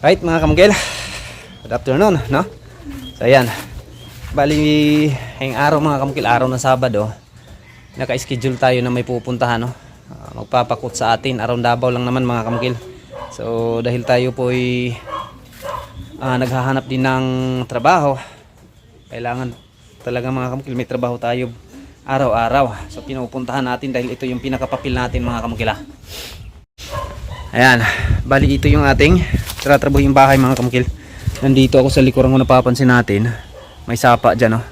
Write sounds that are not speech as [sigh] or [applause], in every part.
Right mga kamugil. Good afternoon, no? So ayan. Bali, ngayong araw mga kamugil, araw ng Sabado. Naka-schedule tayo na may pupuntahan, no? Ah, magpapakot sa atin. Araw Davao lang naman mga kamugil. So dahil tayo po ay ah, naghahanap din ng trabaho, kailangan talaga mga kamukil may trabaho tayo araw-araw. So pinupuntahan natin dahil ito yung pinakapapil natin mga kamukila. Ayan, bali ito yung ating tratrabaho yung bahay mga kamukil. Nandito ako sa likuran ko napapansin natin. May sapa dyan oh.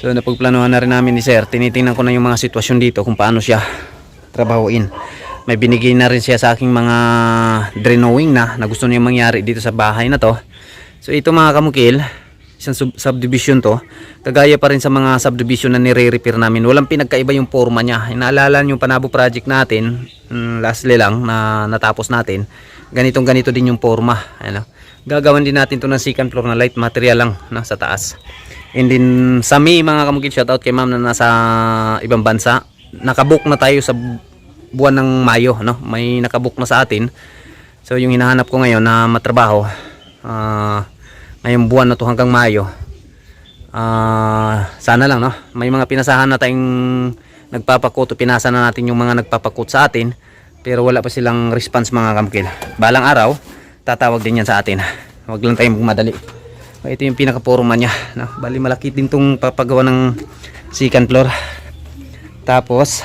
So napagplanuhan na rin namin ni sir. Tinitingnan ko na yung mga sitwasyon dito kung paano siya trabahuin. May binigay na rin siya sa aking mga drenowing na na gusto niya mangyari dito sa bahay na to. So ito mga kamukil, isang sub- subdivision to. Kagaya pa rin sa mga subdivision na nire-repair namin. Walang pinagkaiba yung forma niya. Inaalala yung Panabo project natin, lastly lang na natapos natin. Ganitong ganito din yung forma. Ano? Gagawan din natin to ng second floor na light material lang na sa taas. And then sa May mga kamukil, shoutout kay ma'am na nasa ibang bansa. Nakabook na tayo sa buwan ng Mayo, no? May nakabook na sa atin. So yung hinahanap ko ngayon na matrabaho, ah ngayong buwan na to hanggang Mayo. Ah, sana lang no. May mga pinasahan na tayong nagpapakot o pinasa na natin yung mga nagpapakot sa atin. Pero wala pa silang response mga kamkil. Balang araw, tatawag din yan sa atin. Huwag lang tayong madali. Ito yung pinaka-forma niya. No? Bali malaki din tong papagawa ng second floor. Tapos,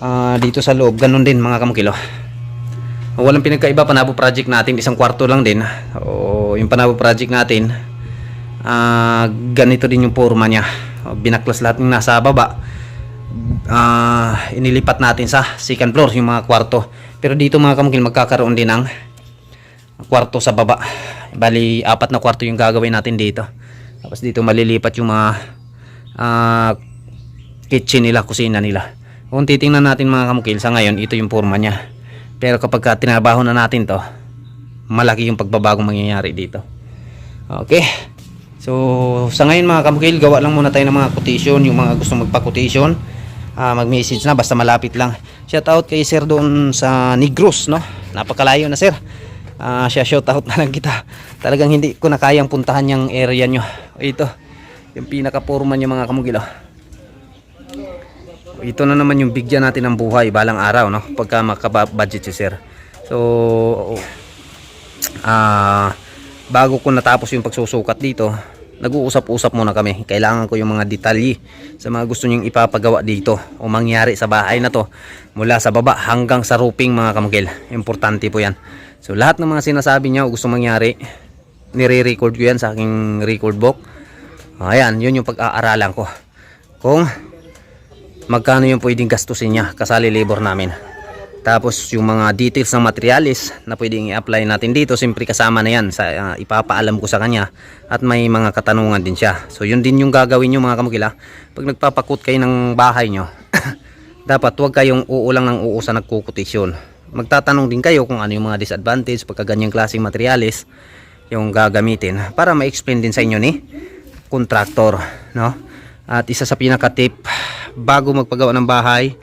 ah, dito sa loob, ganun din mga kamukilo. Walang pinagkaiba Panabo project natin, isang kwarto lang din. O yung Panabo project natin, ah, ganito din yung forma niya. O, Binaklas lahat ng nasa baba. Ah, inilipat natin sa second floor yung mga kwarto. Pero dito mga kamukil magkakaroon din ng kwarto sa baba. Bali, apat na kwarto yung gagawin natin dito. Tapos dito malilipat yung mga ah, kitchen nila, kusina nila. Kung titingnan natin mga kamukil, sa ngayon, ito yung forma niya. Pero kapag ka tinabaho na natin to, malaki yung pagbabagong mangyayari dito. Okay. So, sa ngayon mga kamukil, gawa lang muna tayo ng mga quotation, yung mga gusto magpa-quotation. Ah, mag-message na, basta malapit lang. Shout out kay sir doon sa Negros, no? Napakalayo na sir. Ah, siya shout out na lang kita. Talagang hindi ko na kayang puntahan yung area nyo. Ito, yung pinaka-forma niya mga kamukil, oh. Ito na naman yung bigyan natin ng buhay balang araw no pagka makabudget si sir. So ah bago ko natapos yung pagsusukat dito, nag-uusap-usap muna kami. Kailangan ko yung mga detalye sa mga gusto niyong ipapagawa dito o mangyari sa bahay na to mula sa baba hanggang sa roofing mga kamukil. Importante po yan. So lahat ng mga sinasabi niya o gusto mangyari, nire-record ko yan sa aking record book. Ayan, yun yung pag-aaralan ko. Kung magkano yung pwedeng gastusin niya kasali labor namin tapos yung mga details ng materialis na pwedeng i-apply natin dito siyempre kasama na yan sa ah, ipapaalam ko sa kanya at may mga katanungan din siya. So yun din yung gagawin nyo mga kamukila pag nagpapakut kayo ng bahay nyo [coughs] dapat huwag kayong uulang ng uu sa nagkukutisyon. Magtatanong din kayo kung ano yung mga disadvantage pagka ganyang klaseng materialis yung gagamitin para ma-explain din sa inyo ni contractor no? At isa sa pinaka tip bago magpagawa ng bahay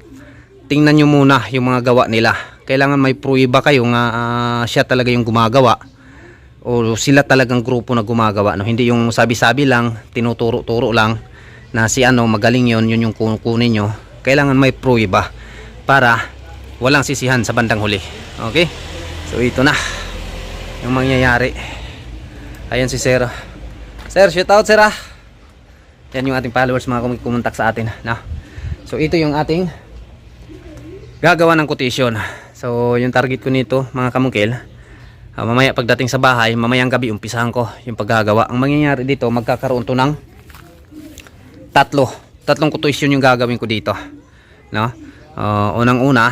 tingnan nyo muna yung mga gawa nila. Kailangan may pruiba kayo nga ah, siya talaga yung gumagawa. O sila talagang grupo na gumagawa no? Hindi yung sabi-sabi lang tinuturo-turo lang na si ano magaling yon yun yung kukunin nyo. Kailangan may pruiba para walang sisihan sa bandang huli. Okay? So ito na yung mangyayari. Ayan si sir. Sir shout out sir ah. Yan yung ating followers mga kum- kumontak sa atin na. So ito yung ating gagawa ng quotation. So yung target ko nito mga kamungkil ah, mamaya pagdating sa bahay mamayang gabi umpisahan ko yung paggagawa. Ang mangyayari dito magkakaroon to ng tatlo. Tatlong quotation yung gagawin ko dito no? Ah, unang una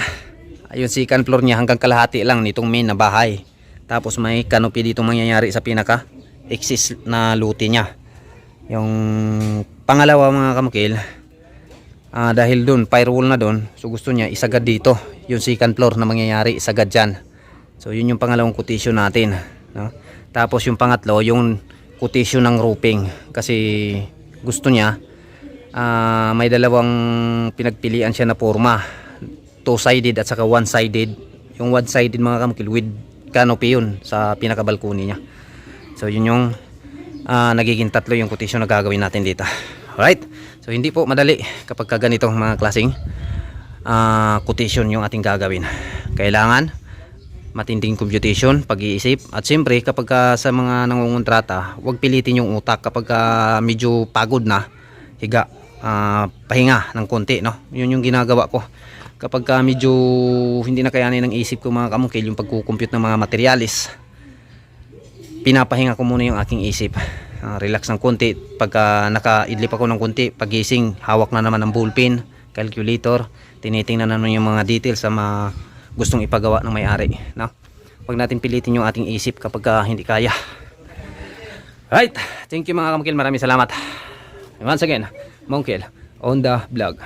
yung second floor niya hanggang kalahati lang nitong main na bahay. Tapos may canopy dito mangyayari sa pinaka exist na luti niya. Yung pangalawa mga kamukil Ah, dahil doon, firewall na doon, so gusto niya isagad dito, yung second floor na mangyayari, isagad dyan. So yun yung pangalawang quotation natin. No? Tapos yung pangatlo, yung quotation ng roofing. Kasi gusto niya, ah, may dalawang pinagpilian siya na forma. Two-sided at saka one-sided. Yung one-sided mga kamukil with canopy yun sa pinakabalkoni niya. So yun yung ah, nagiging tatlo yung quotation na gagawin natin dito. Alright? So hindi po madali kapag ka ganitong mga klaseng ah, quotation yung ating gagawin. Kailangan matinding computation, pag-iisip at siyempre kapag ka sa mga nangungontrata, huwag pilitin yung utak kapag ka medyo pagod na, higa, ah, pahinga ng konti, no? Yun yung ginagawa ko. Kapag ka medyo hindi na kayanin ng isip ko mga kamukil yung pagkukompute ng mga materialis, pinapahinga ko muna yung aking isip. Ah, relax ng konti. Pagka nakaidlip ako ng konti, pagising, hawak na naman ng ballpen, calculator, tinitingnan na naman yung mga details sa mga gustong ipagawa ng may-ari. No? Huwag natin pilitin yung ating isip kapag ka hindi kaya. Right, thank you mga kamukil. Maraming salamat. Once again, Mongkel on the vlog.